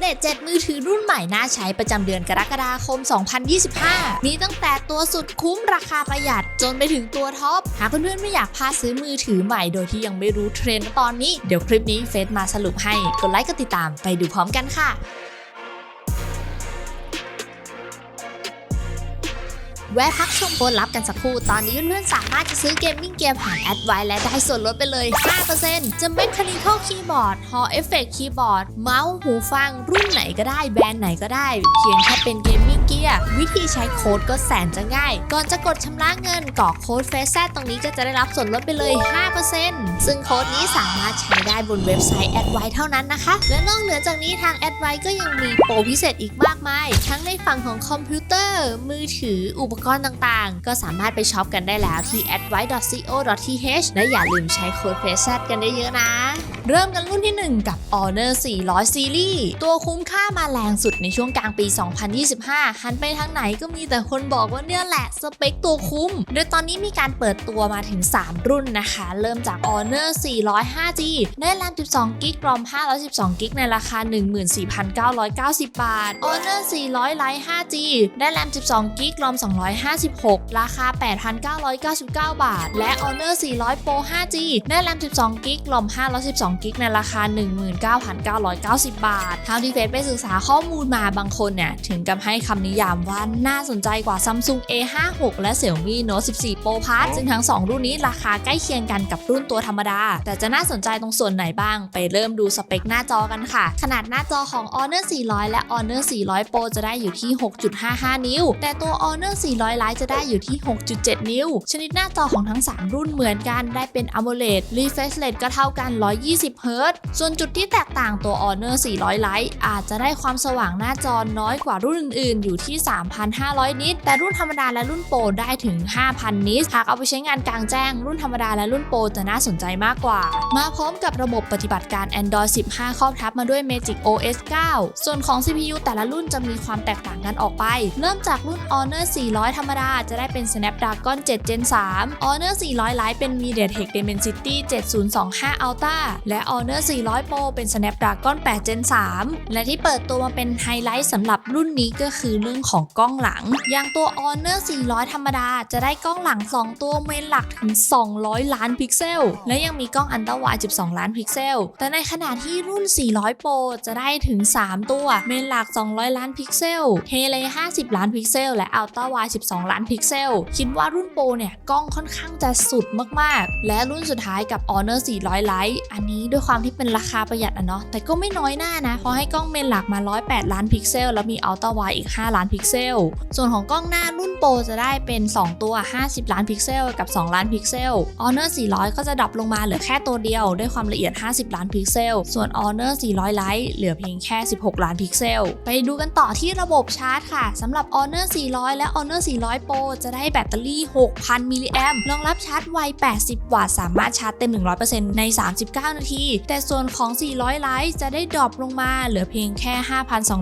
เดต 7 มือถือรุ่นใหม่น่าใช้ประจำเดือนกรกฎาคม 2025 มีตั้งแต่ตัวสุดคุ้มราคาประหยัดจนไปถึงตัวท็อป หากเพื่อนๆไม่อยากพลาดซื้อมือถือใหม่โดยที่ยังไม่รู้เทรนด์ตอนนี้ เดี๋ยวคลิปนี้เฟซมาสรุปให้ กดไลค์กดติดตามไปดูพร้อมกันค่ะ แวะพักชมโปรลับกันสักครู่ ตอนนี้เพื่อนๆสามารถจะซื้อเกมมิ่งเกมผ่านแอดไวและได้ส่วนลดไปเลย 5%จะเป็นคานิคอลคีย์บอร์ดฮอเอฟเฟกคีย์บอร์ดเมาส์หูฟังรุ่นไหนก็ได้แบรนด์ไหนก็ได้ เพียงแค่เป็นเกมมิ่ง เกียร์วิธีใช้โค้ดก็แสนจะง่าย ก่อนจะกดชำระเงินกรอกโค้ดเฟซแซตรงนี้ก็จะได้รับส่วนลดไปเลย 5%ซึ่งโค้ดนี้สามารถใช้ได้บนเว็บไซต์แอดไวเท่านั้นนะคะ และนอกเหนือจากนี้ทางแอดไวก็ยังมีโปรพิเศษอีกมากมาย ทั้งในฝั่งของคอมพิวเตอร์ มือถืออุปกรณ์ต่างๆ ก็สามารถไปช็อปกันได้แล้วที่ advice.co.th และอย่าลืมใช้โค้ด f a c e กันได้เยอะนะ เริ่มกันรุ่นที่ 1 กับ Honor 400 Series ตัวคุ้มค่ามาแรงสุดในช่วงกลางปี 2025หันไปทางไหนก็มีแต่คนบอกว่าเนี่ยแหละสเปคตัวคุ้ม โดยตอนนี้มีการเปิดตัวมาถึง 3 รุ่นนะคะ เริ่มจาก Honor 400 5G ได้แรม 12 g b รอม 512 g b ในราคา 14,990 บาท Honor 400 Lite 5G ได้แรม 12 g b รอม 256 ราคา 8,999 บาท และ Honor 400 Pro 5G ได้แรม 12 g b รอม 512 g b ในราคา 19,990 บาทเท่าที่เฟซไปศึกษาข้อมูลมาบางคนเนี่ยถึงกับให้คำนิยามว่าน่าสนใจกว่า Samsung A56 และ Xiaomi Note 14 Pro Plus ซึ่งทั้ง 2 รุ่นนี้ราคาใกล้เคียงกันกับรุ่นตัวธรรมดา แต่จะน่าสนใจตรงส่วนไหนบ้าง ไปเริ่มดูสเปคหน้าจอกันค่ะ ขนาดหน้าจอของ Honor 400 และ Honor 400 Pro จะได้อยู่ที่ 6.55 นิ้ว แต่ตัว Honor 400 Lite จะได้อยู่ที่ 6.7 นิ้ว ชนิดหน้าจอของทั้ง 3 รุ่นเหมือนกันได้เป็น AMOLED refresh rate ก็เท่ากัน 120 Hz ส่วนจุดที่แตกต่างตัว Honor 400 Lite อาจจะได้ความสว่างหน้าจอน้อยกว่ารุ่นอื่นๆอยู่ที่ 3,500 นิต แต่รุ่นธรรมดาและรุ่นโปรได้ถึง 5,000 นิตหากเอาไปใช้งานกลางแจ้ง รุ่นธรรมดาและรุ่นโปรจะน่าสนใจมากกว่า มาพร้อมกับระบบปฏิบัติการ Android 15 ครอบทับมาด้วย Magic OS 9 ส่วนของ CPU แต่ละรุ่นจะมีความแตกต่างกันออกไป เริ่มจากรุ่น Honor 400 ธรรมดา จะได้เป็น Snapdragon 7 Gen 3 Honor 400 Lite เป็น MediaTek Dimensity 7025 Ultra และ Honor 400 Pro เป็น Snapdragon 8 Gen 3 และที่เปิดตัวมาเป็นไฮไลท์สำหรับรุ่นนี้ก็คือเรื่องของกล้องหลัง อย่างตัว Honor 400 ธรรมดา จะได้กล้องหลัง 2 ตัวเมนหลักถึง 200 ล้านพิกเซล และยังมีกล้องอันตรวด์12 ล้านพิกเซล แต่ในขณะที่รุ่น 400 Pro จะได้ถึง 3 ตัวเมนหลัก 200 ล้านพิกเซลเทเล50 ล้านพิกเซล และอัลตราวด์12 ล้านพิกเซล คิดว่ารุ่นโปรเนี่ยกล้องค่อนข้างจะสุดมากๆ และรุ่นสุดท้ายกับ Honor 400 Lite อันนี้ด้วยความที่เป็นราคาประหยัดอะเนาะแต่ก็ไม่น้อยหน้านะเพราะให้กล้องเมนหลักมา 108 ล้านพิกเซล แล้วมีอัลตราวด์อีก 5 ล้านพิกเซล ส่วนของกล้องหน้ารุ่นโปรจะได้เป็น 2 ตัว 50 ล้านพิกเซล กับ 2 ล้านพิกเซล Honor 400 ก็จะดรอปลงมาเหลือแค่ตัวเดียว ด้วยความละเอียด 50 ล้านพิกเซล ส่วน Honor 400 Lite เหลือเพียงแค่ 16 ล้านพิกเซล ไปดูกันต่อที่ระบบชาร์จค่ะสำหรับ Honor 400 และ Honor 400 Pro จะได้แบตเตอรี่ 6,000 มิลลิแอมรองรับชาร์จไว 80 วัตต์ สามารถชาร์จเต็ม 100%ใน 39 นาที แต่ส่วนของ 400 Lite จะได้ดรอปลงมาเหลือเพียงแค่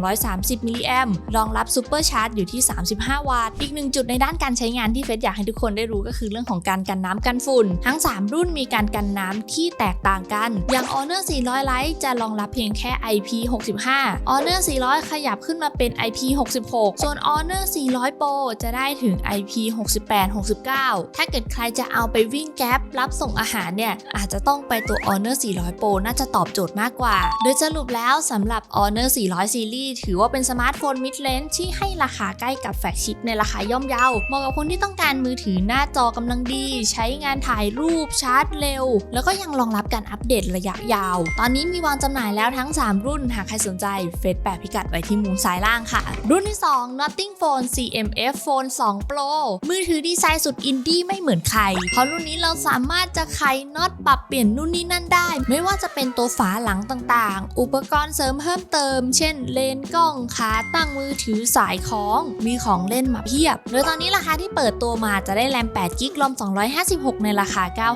5,230 มิลลิแอมรองรับซูเปอร์ชาร์จอยู่ที่ 35 วัตต์ อีกหนึ่งจุดในด้านการใช้งานที่เฟซอยากให้ทุกคนได้รู้ก็คือเรื่องของการกันน้ำกันฝุ่น ทั้ง 3 รุ่นมีการกันน้ำที่แตกต่างกัน อย่าง Honor 400 Lite จะรองรับเพียงแค่ IP65 Honor 400 ขยับขึ้นมาเป็น IP66 ส่วน Honor 400 Pro จะได้ถึง IP68 69 ถ้าเกิดใครจะเอาไปวิ่งแก๊ปรับส่งอาหารเนี่ย อาจจะต้องไปตัว Honor 400 Pro น่าจะตอบโจทย์มากกว่า โดยสรุปแล้วสำหรับ Honor 400 Series ถือว่าเป็นสมาร์ทโฟน mid range ที่ให้ราคาใกล้กับแฟลกชิพในราคาย่อมเยาเหมาะกับคนที่ต้องการมือถือหน้าจอกำลังดี ใช้งานถ่ายรูปชาร์จเร็ว แล้วก็ยังรองรับการอัปเดตระยะยาว ตอนนี้มีวางจำหน่ายแล้วทั้ง 3 รุ่น หากใครสนใจเฟซแปะพิกัดไว้ที่มุมซ้ายล่างค่ะ รุ่นที่ 2 Notting Phone CMF Phone 2 Pro มือถือดีไซน์สุดอินดี้ไม่เหมือนใคร เพราะรุ่นนี้เราสามารถจะไขน็อตปรับเปลี่ยนนู่นนี่นั่นได้ ไม่ว่าจะเป็นตัวฝาหลังต่างๆ อุปกรณ์เสริมเพิ่มเติม เช่นเลนส์กล้องขาตั้งมือถือสายของ มีของเล่นมาเพียบ โดยตอนนี้ราคาที่เปิดตัวมาจะได้แรม8กิกลอม 256 ในราคา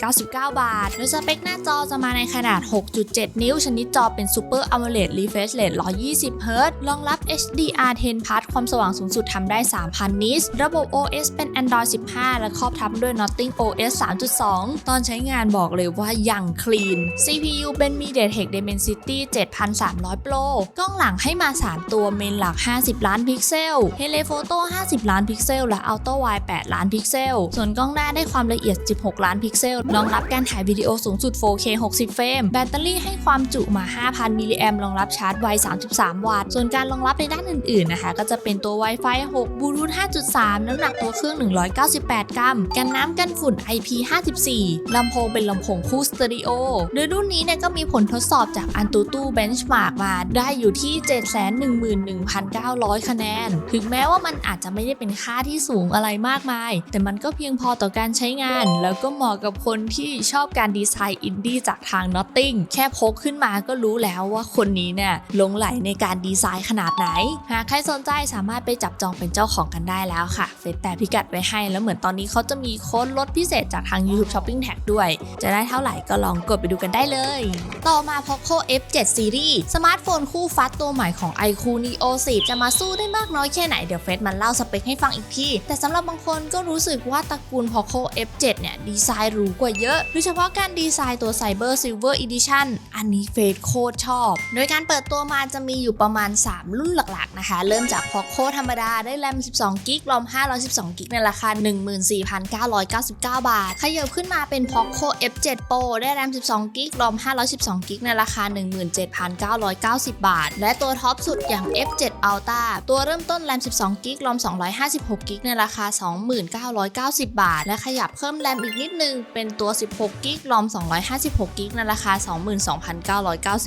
9,999 บาท โดยสเปคหน้าจอจะมาในขนาด 6.7 นิ้ว ชนิดจอเป็น Super AMOLED Refresh Rate 120 Hz รองรับ HDR10 Plus ความสว่างสูงสุดทำได้ 3,000 นิตระบบ OS เป็น Android 15 และครอบทับด้วย Notting OS 3.2 ตอนใช้งานบอกเลยว่าอย่างคลี Screen CPU เป็น MediaTek Dimensity 7300 Pro กล้องหลังให้มา 3 ตัวเมนหลัก 50ล้านพิกเซล Telephoto 50 ล้านพิกเซล และ Auto Wide 8ล้านพิกเซล ส่วนกล้องหน้าได้ความละเอียด 16 ล้านพิกเซล รองรับการถ่ายวิดีโอสูงสุด 4K 60 เฟรม แบตเตอรี่ให้ความจุมา 5,000 มิลลิแอมรองรับชาร์จไว 33 วัตต์ ส่วนการรองรับในด้านอื่นๆ นะคะ ก็จะเป็นตัว Wi-Fi 6 Bluetooth 5.3 น้ำหนักตัวเครื่อง 198 กรัม กันน้ำกันฝุ่น IP54 ลำโพงเป็นลำโพงคู่สเตอริโอ โดยรุ่นนี้เนี่ยก็มีผลทดสอบจาก Antutu Benchmark มาได้อยู่ที่ 7 1 1 9 900 คะแนน ถึงแม้ว่ามันอาจจะไม่ได้เป็นค่าที่สูงอะไรมากมาย แต่มันก็เพียงพอต่อการใช้งาน แล้วก็เหมาะกับคนที่ชอบการดีไซน์อินดี้จากทาง Notting แค่พกขึ้นมาก็รู้แล้วว่าคนนี้เนี่ยหลงไหลในการดีไซน์ขนาดไหน หากใครสนใจสามารถไปจับจองเป็นเจ้าของกันได้แล้วค่ะ เฟซแต่พิกัดไว้ให้ แล้วเหมือนตอนนี้เขาจะมีโค้ดลดพิเศษจากทาง YouTube Shopping Tag ด้วย จะได้เท่าไหร่ก็ลองกดไปดูกันได้เลย ต่อมา Poco F7 Series สมาร์ทโฟนคู่ฟัดตัวใหม่ของ iQOO Neo 10จะมาสู้ได้มากน้อยแค่ไหนเดี๋ยวเฟซมันเล่าสเปคให้ฟังอีกที แต่สำหรับบางคนก็รู้สึกว่าตระกูล Poco F7 เนี่ยดีไซน์หรูกว่าเยอะโดยเฉพาะการดีไซน์ตัว Cyber Silver Edition อันนี้เฟซโคตรชอบ โดยการเปิดตัวมาจะมีอยู่ประมาณ 3 รุ่นหลักๆนะคะ เริ่มจาก Poco ธรรมดาได้แรม 12 กิกรอม 512 กิกในราคา 14,999 บาท ขยับขึ้นมาเป็น Poco F7 Pro ได้แรม 12 กิกรอม 512 กิกในราคา 17,990 บาท และตัวท็อปสุดอย่าง F7 Ultra ตัวเริ่มต้นแรม 12 กิกรอม 256 กิกในราคา 2990 บาท และขยับเพิ่มแรมอีกนิดนึง เป็นตัว 16 กิกรอม 256 กิกในราคา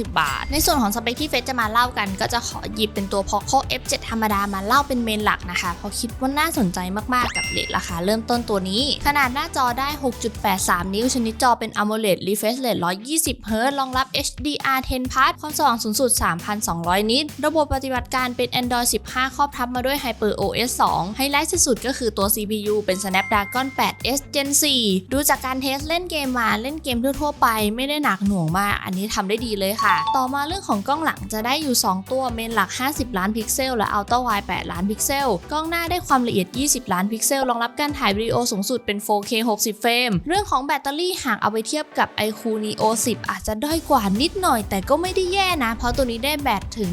22,990 บาท ในส่วนของสเปคที่เฟซจะมาเล่ากัน ก็จะขอหยิบเป็นตัว Poco F7 ธรรมดามาเล่าเป็นเมนหลักนะคะ เพราะคิดว่าน่าสนใจมากๆกับเลทราคาเริ่มต้นตัวนี้ ขนาดหน้าจอได้ 6.83 นิ้วชนิดจอเป็น AMOLED refresh rate 120 Hz รองรับ HDR 10 Plus ความสว่างสูงสุด 3,200 นิต ระบบปฏิบัติการเป็น Android 15 ครอบทับมาด้วย HyperOS 2 ไฮไลท์สุดๆก็คือตัว CPU เป็น Snapdragon 8 S Gen 4 ดูจากการเทสเล่นเกมมาเล่นเกมทั่วๆไปไม่ได้หนักหน่วงมาก อันนี้ทำได้ดีเลยค่ะ ต่อมาเรื่องของกล้องหลังจะได้อยู่ 2 ตัวเมนหลัก 50 ล้านพิกเซล และ Ultra Wide 8 ล้านพิกเซล กล้องหน้าได้ความละเอียด 20 ล้านพิกเซล รองรับการถ่ายวิดีโอสูงสุดเป็น 4K 60 เฟรม เรื่องของแบตเตอรี่หากเอาไปเทียบกับ iQOO Neo 10 อาจจะด้อยกว่านิดหน่อย แต่ก็ไม่ได้แย่นะ เพราะตัวนี้ได้แบตถึง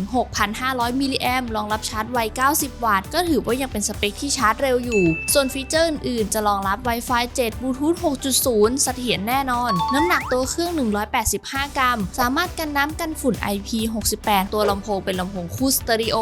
6,500 มิลลิแอมรองรับชาร์จไว 90 วัตต์ ก็ถือว่ายังเป็นสเปคที่ชาร์จเร็วอยู่ ส่วนฟีเจอร์อื่นๆ จะรองรับ Wi-Fi 7 Bluetooth 6.0 เสถียรแน่นอน น้ำหนักตัวเครื่อง 185 กรัม สามารถกันน้ำกันฝุ่น IP68 ตัวลำโพงเป็นลำโพงคู่สเตอริโอ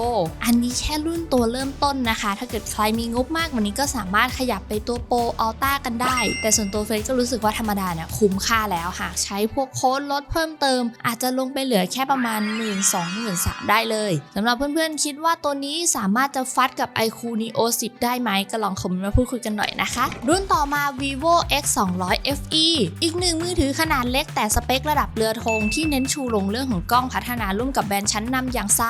อันนี้แค่รุ่นตัวเริ่มต้นนะคะ ถ้าเกิดใครมีงบมากว่านี้ก็สามารถขยับไปตัวโปรอัลต้ากันได้ แต่ส่วนตัวเฟซก็รู้สึกว่าธรรมดาเนี่ยคุ้มค่าแล้วหากใช้พวกโค้ดลดเพิ่มเติม อาจจะลงไปเหลือแค่ประมาณ 1 2 0 0 0 0 3ได้เลยสำหรับเพื่อนๆคิดว่าตัวนี้สามารถจะฟัดกับ iQOO Neo 10 ได้ไหมก็ลองคอมเมนต์มาพูดคุยกันหน่อยนะคะ รุ่นต่อมา vivo x 2 0 0 fe อีกหนึ่งมือถือขนาดเล็กแต่สเปคระดับเรือธงที่เน้นชูลงเรื่องของกล้องพัฒนาร่วมกับแบรนด์ชั้นนำอย่างไซ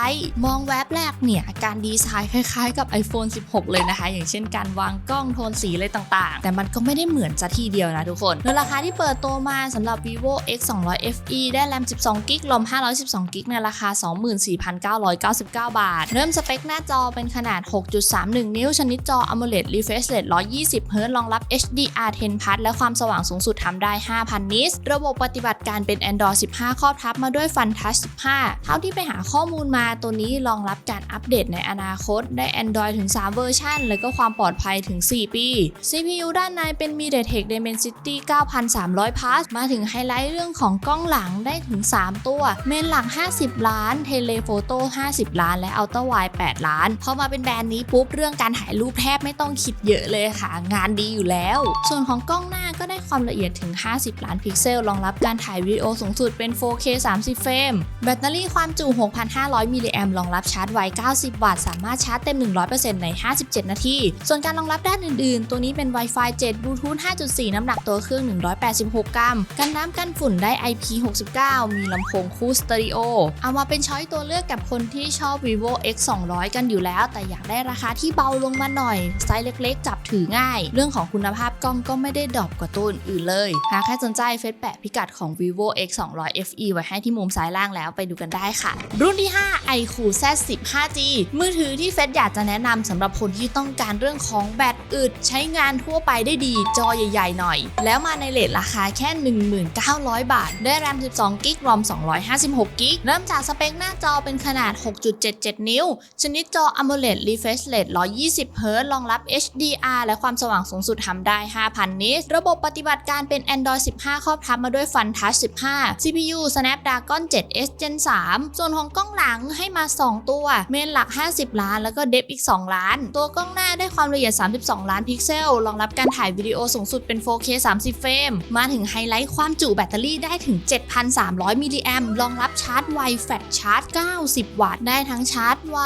มองแวบแรกเนี่ย การดีไซน์คล้ายๆกับ iPhone 16 เลยนะคะ อย่างเช่นการวางกล้องโทนสีอะไรต่างๆ แต่มันก็ไม่ได้เหมือนจะทีเดียวนะทุกคนโดยราคาที่เปิดตัวมาสำหรับ vivo x 2 0 0 fe ได้แรม 12 กิกลม 512 กิกในราคา 24,999 บาท เริ่มสเปคหน้าจอเป็นขนาด 6.31 นิ้ว ชนิดจอ AMOLED refresh rate 120 Hz รองรับ HDR 10 Plus และความสว่างสูงสุดทำได้ 5,000 นิตระบบปฏิบัติการเป็น Android 15 ครอบทับมาด้วย Fun Touch 15 เท่าที่ไปหาข้อมูลมาตัวนี้รองรับการอัปเดตในอนาคต ได้ Android ถึง 3 เวอร์ชันและก็ความปลอดภัยถึง 4 ปี CPU ด้านในเป็น MediaTek Dimensity 9300 Plus มาถึงไฮไลท์เรื่องของกล้องหลังได้ถึง 3 ตัว เมนหลัง 50 ล้าน Telephoto 50 ล้าน และเอาต์วัย Ultra Wide 8ล้าน พอมาเป็นแบรนด์นี้ปุ๊บเรื่องการถ่ายรูปแทบไม่ต้องคิดเยอะเลยค่ะ งานดีอยู่แล้ว ส่วนของกล้องหน้าก็ได้ความละเอียดถึง 50 ล้านพิกเซล รองรับการถ่ายวิดีโอสูงสุดเป็น 4K 30 เฟรม แบตเตอรี่ความจุ 6,500 มิลลิแอมรองรับชาร์จไว 90 วัตต์ สามารถชาร์จเต็ม 100%ใน 57 นาที ส่วนการรองรับด้านอื่นๆ ตัวนี้เป็น Wi-Fi 7 Bluetooth 5.4 น้ำหนักตัวเครื่อง 186 กรัม กันน้ำกันฝุ่นได้ IP69 มีลำโพงคู่สเตอริโอ เอามาเป็นช้อยตัวเลือกกับคนที่ชอบ vivo x 200 กันอยู่แล้ว แต่อยากได้ราคาที่เบาลงมาหน่อย ไซส์เล็กๆ จับถือง่าย เรื่องของคุณภาพกล้องก็ไม่ได้ดรอปกว่าตัวอื่นเลย หากใครสนใจเฟซแปะพิกัดของ vivo x 200 fe ไว้ให้ที่มุมซ้ายล่างแล้วไปดูกันได้ค่ะ รุ่นที่ 5 iQOO Z10 5G มือถือที่เฟซอยากจะแนะนำสำหรับคนที่ต้องการเรื่องของแบตอึดใช้งานทั่วไปได้ดี จอใหญ่ๆหน่อย แล้วมาในเลทราคาแค่900 บาท ได้ RAM 12 g b ROM 256 g b เริ่มจากสเปคหน้าจอเป็นขนาด 6.77 นิ้วชนิดจอ AMOLED refresh rate 120 Hz รองรับ HDR และความสว่างสูงสุดทำได้ 5,000 นิตระบบปฏิบัติการเป็น Android 15 ครอบทับมาด้วย Fun Touch 15 CPU Snapdragon 7S Gen 3 ส่วนของกล้องหลังให้มา 2 ตัว เมนหลัก 50 ล้าน แล้วก็เดฟอีก 2 ล้าน ตัวกล้องหน้าได้ความละเอียด 32 ล้านพิกเซล รองรับการถ่ายวิดีโอสูงสุดเป็น 4K 30 เฟรม มาถึงไฮไลท์ความจุแบตเตอรี่ได้ถึง 7,300 มิลลิแอมรองรับชาร์จไวแฟลชชาร์จ 90 วัตต์ ได้ทั้งชาร์จไว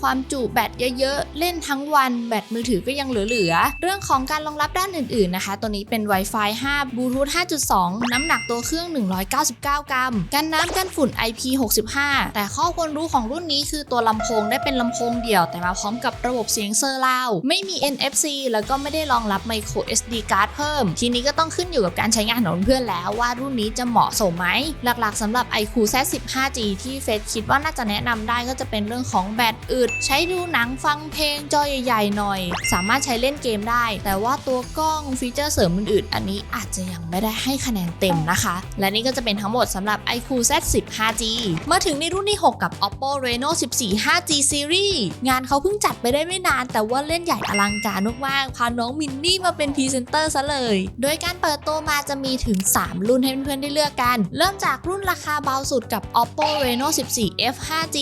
ความจุแบตเยอะๆ เล่นทั้งวันแบตมือถือก็ยังเหลือๆ เรื่องของการรองรับด้านอื่นๆนะคะ ตัวนี้เป็น Wi-Fi 5 Bluetooth 5.2 น้ำหนักตัวเครื่อง 199 กรัม กันน้ำกันฝุ่น IP65 แต่ข้อควรรู้ของรุ่นนี้คือตัวลำโพงได้เป็นลำโพงเดี่ยว แต่มาพร้อมกับระบบเสียงเซอร์ราวด์ไม่มี NFC แล้วก็ไม่ได้รองรับ micro SD card เพิ่ม ทีนี้ก็ต้องขึ้นอยู่กับการใช้งานของเพื่อนแล้วว่ารุ่นนี้จะเหมาะสมไหม หลักๆสำหรับ iQ Z 15G ที่เฟซคิดว่าน่าจะแนะนำได้ก็จะเป็นเรื่องของแบตอึดใช้ดูหนังฟังเพลงจอใหญ่ๆหน่อย สามารถใช้เล่นเกมได้ แต่ว่าตัวกล้องฟีเจอร์เสริมอื่นๆอันนี้อาจจะยังไม่ได้ให้คะแนนเต็มนะคะ และนี่ก็จะเป็นทั้งหมดสำหรับ iQ Z 15G มาถึงในรุ่นที่ 6 กับ Oppo Reno 14 5G Series งานเขาเพิ่งจัดไปได้ไม่นาน แต่ว่าเล่นใหญ่อลังการมากๆพาน้องมินนี่มาเป็นพรีเซนเตอร์ซะเลย โดยการเปิดตัวมาจะมีถึง 3 รุ่นให้เพื่อนๆได้เลือกกัน เริ่มจากรุ่นราคาเบาสุดกับ Oppo Reno 14 F 5G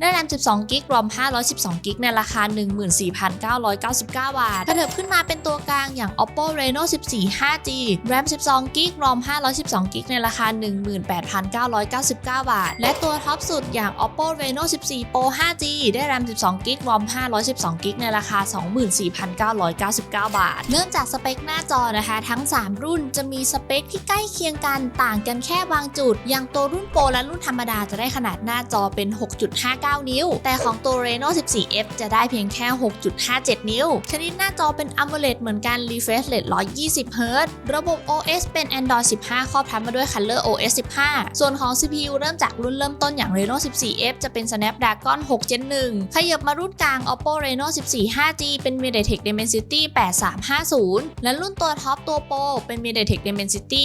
ได้ RAM 12 g b ROM 512 g b ในราคา 14,999 บาท กระเถิบขึ้นมาเป็นตัวกลางอย่าง Oppo Reno 14 5G RAM 12 g b ROM 512 g b ในราคา 18,999 บาท และตัวท็อปสุดอย่าง Oppo Reno 14 Pro 5G ได้ RAM 12 g b ROM 512 g b ในราคา 24,999 บาทเนื่องจากสเปคหน้าจอนะคะ ทั้ง 3 รุ่นจะมีสเปคที่ใกล้เคียงกันต่างกันแค่บางจุด อย่างตัวรุ่นโปรและรุ่นธรรมดาจะได้ขนาดหน้าจอเป็น 6.59 นิ้ว แต่ของตัว Reno 14F จะได้เพียงแค่ 6.57 นิ้ว ชนิดหน้าจอเป็น AMOLED เหมือนกัน refresh rate 120 Hz ระบบ OS เป็น Android 15 ครอบทับมาด้วย Color OS 15 ส่วนของ CPU เริ่มจากรุ่นเริ่มต้นอย่าง Reno 14F จะเป็น Snapdragon 6 Gen 1 ขยับมารุ่นกลาง Oppo Reno 14 5G เป็น MediaTek Dimensity 8350 และรุ่นตัวท็อปตัวโปรเป็น MediaTek Dimensity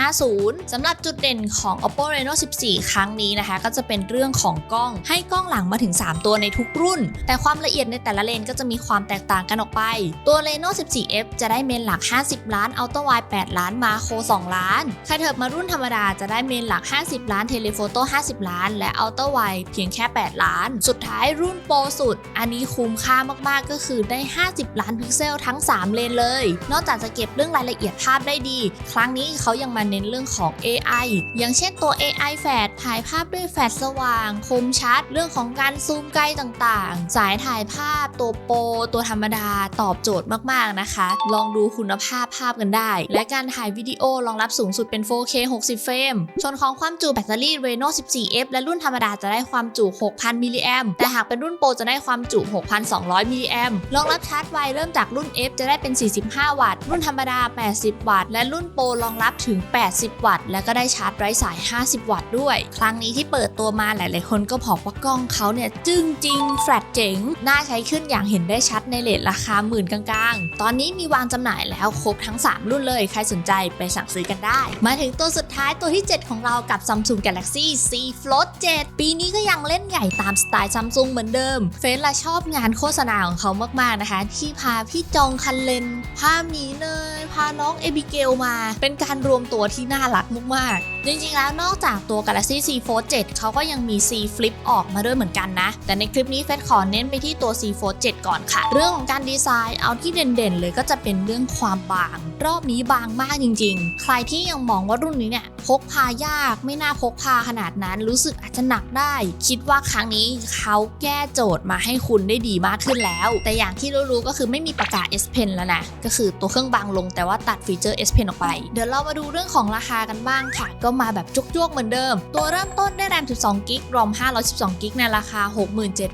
8450 สำหรับจุดเด่นของ Oppo Reno 14 ครั้งนี้นะคะ ก็จะเป็นเรื่องของกล้อง ให้กล้องหลังมาถึง 3ตัวในทุกรุ่น แต่ความละเอียดในแต่ละเลนก็จะมีความแตกต่างกันออกไป ตัว Reno 14F จะได้เมนหลัก 50 ล้าน Ultra Wide 8 ล้านมาโค2ล้าน ใครเถิบมารุ่นธรรมดาจะได้เมนหลัก 50 ล้าน Telephoto 50 ล้าน และ Ultra Wide เพียงแค่ 8 ล้าน สุดท้ายรุ่นโปรสุด อันนี้คุ้มค่ามากๆ ก็คือได้ 50 ล้านพิกเซลทั้ง 3 เลนเลย นอกจากจะเก็บเรื่องรายละเอียดภาพได้ดี ครั้งนี้เขายังมาเน้นเรื่องของ AI อย่างเช่นตัว AI แฟลชถ่ายภาพด้วยแฟลชสว่าง คมชัด เรื่องของการซูมมใกล้ต่างๆ สายถ่ายภาพตัวโปรตัวธรรมดาตอบโจทย์มากๆนะคะ ลองดูคุณภาพภาพกันได้ และการถ่ายวิดีโอรองรับสูงสุดเป็น 4K 60 เฟรมส่วนของความจุแบตเตอรี่ Reno 14F และรุ่นธรรมดาจะได้ความจุ 6,000 มิลลิแอมแต่หากเป็นรุ่นโปรจะได้ความจุ 6,200 มิลลิแอมรองรับชาร์จไวเริ่มจากรุ่น F จะได้เป็น 45 วัตต์ รุ่นธรรมดา 80 วัตต์ และรุ่นโปรรองรับถึง 80 วัตต์ และก็ได้ชาร์จไร้สาย 50 วัตต์ด้วย ครั้งนี้ที่เปิดตัวมาหลาย ๆ คนก็บอกว่ากล้องเขาเนี่ยจงจริง แฟลชเจ๋ง น่าใช้ขึ้นอย่างเห็นได้ชัดในเลทราคาหมื่นกลางๆ ตอนนี้มีวางจำหน่ายแล้วครบทั้ง 3 รุ่นเลย ใครสนใจไปสั่งซื้อกันได้ มาถึงตัวสุดท้ายตัวที่ 7 ของเรากับ Samsung Galaxy Z Flip 7ปีนี้ก็ยังเล่นใหญ่ตามสไตล์ Samsung เหมือนเดิม เฟซละชอบงานโฆษณาของเขามากๆนะคะ ที่พาพี่จองคันเลนพาหมีเนยพาน้องเอบิเกลมา เป็นการรวมตัวที่น่ารักมากๆจริงๆแล้วนอกจากตัว Galaxy Z Fold 7 เขาก็ยังมี Z Flip ออกมาด้วยเหมือนกันนะแต่ในคลิปนี้เฟซขอเน้นไปที่ตัว C47 ก่อนค่ะ เรื่องของการดีไซน์เอาที่เด่นๆ เลยก็จะเป็นเรื่องความบาง รอบนี้บางมากจริงๆ ใครที่ยังมองว่ารุ่นนี้เนี่ย พกพายากไม่น่าพกพาขนาดนั้น รู้สึกอาจจะหนักได้ คิดว่าครั้งนี้เขาแก้โจทย์มาให้คุณได้ดีมากขึ้นแล้ว แต่อย่างที่รู้ๆก็คือไม่มีประกาศ S Pen แล้วนะก็คือตัวเครื่องบางลงแต่ว่าตัดฟีเจอร์ S Pen ออกไป เดี๋ยวเรามาดูเรื่องของราคากันบ้างค่ะ ก็มาแบบจุกๆเหมือนเดิม ตัวเริ่มต้นได้แรม 12กิกรอม 512กิกในราคา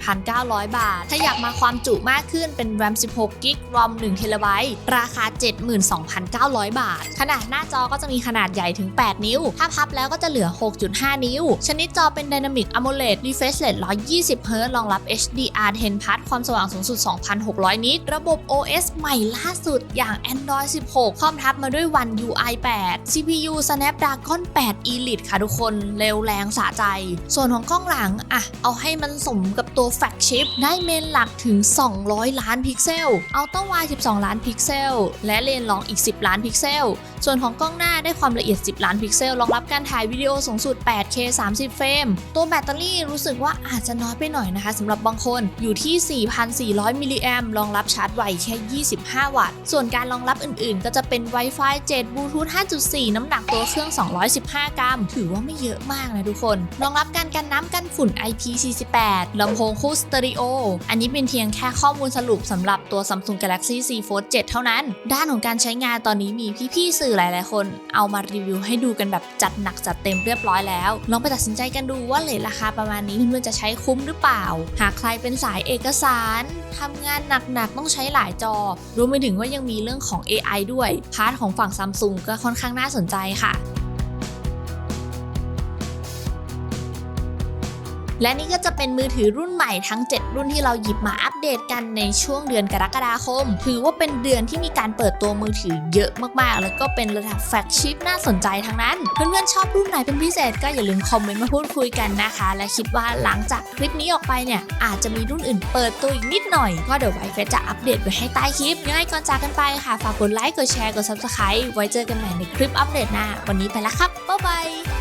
67,900 บาท ถ้าอยากมาความจุมากขึ้นเป็นแรม 16กิกรอม1เทราไบต์ราคา 72,900 บาท ขนาดหน้าจอก็จะมีขนาดใหญ่ถึง 8 นิ้วถ้าพับแล้วก็จะเหลือ 6.5 นิ้ว ชนิดจอเป็น Dynamic AMOLED Refresh Rate 120 Hz รองรับ HDR 10 Plus ความสว่างสูงสุด 2,600 นิต ระบบ OS ใหม่ล่าสุดอย่าง Android 16พร้อมทับมาด้วย One UI 8 CPU Snapdragon 8 Elite ค่ะทุกคน เร็วแรงสะใจ ส่วนของกล้องหลังอะเอาให้มันสมกับตัวแฟกชิพได้เมนหลักถึง 200 ล้านพิกเซล อัลต้าวาย12 ล้านพิกเซล และเลนส์รองอีก 10 ล้านพิกเซลส่วนของกล้องหน้าได้ความละเอียด 10 ล้านพิกเซลรองรับการถ่ายวิดีโอสูงสุด 8K 30 เฟรม ตัวแบตเตอรี่รู้สึกว่าอาจจะน้อยไปหน่อยนะคะสำหรับบางคนอยู่ที่ 4,400 มิลลิแอมรองรับชาร์จไวแค่ 25 วัตต์ ส่วนการรองรับอื่นๆ ก็จะเป็น Wi-Fi 7 Bluetooth 5.4 น้ำหนักตัวเครื่อง 215 กรัม ถือว่าไม่เยอะมากนะทุกคน รองรับการกันน้ำกันฝุ่น IP48 ลำโพงคู่สเตอริโอ อันนี้เป็นเพียงแค่ข้อมูลสรุปสำหรับตัว Samsung Galaxy Z Fold 7 เท่านั้น ด้านของการใช้งานตอนนี้มีพี่ๆสื่อหลาย ๆ คนเอามารีวิวให้ดูกันแบบจัดหนักจัดเต็มเรียบร้อยแล้ว ลองไปตัดสินใจกันดูว่าเลทราคาประมาณนี้เพื่อนๆจะใช้คุ้มหรือเปล่า หากใครเป็นสายเอกสารทำงานหนัก ๆ ต้องใช้หลายจอ รวมไปถึงว่ายังมีเรื่องของ AI ด้วย พาร์ทของฝั่งซัมซุงก็ค่อนข้างน่าสนใจค่ะ และนี่ก็จะเป็นมือถือรุ่นใหม่ทั้ง 7 รุ่นที่เราหยิบมาอัปเดตกันในช่วงเดือนกรกฎาคม ถือว่าเป็นเดือนที่มีการเปิดตัวมือถือเยอะมากๆ แล้วก็เป็นระดับแฟลกชิพน่าสนใจทั้งนั้น เพื่อนๆชอบรุ่นไหนเป็นพิเศษก็อย่าลืมคอมเมนต์มาพูดคุยกันนะคะ และคิดว่าหลังจากคลิปนี้ออกไปเนี่ยอาจจะมีรุ่นอื่นเปิดตัวอีกนิดหน่อย ก็เดี๋ยวไว้เฟซจะอัปเดตไว้ให้ใต้คลิปยังไงก่อนจากกันไปค่ะฝากกดไลค์กดแชร์กด subscribe ไว้เจอกันใหม่ในคลิปอัปเดตหน้า วันนี้ไปแล้วครับบ๊ายบาย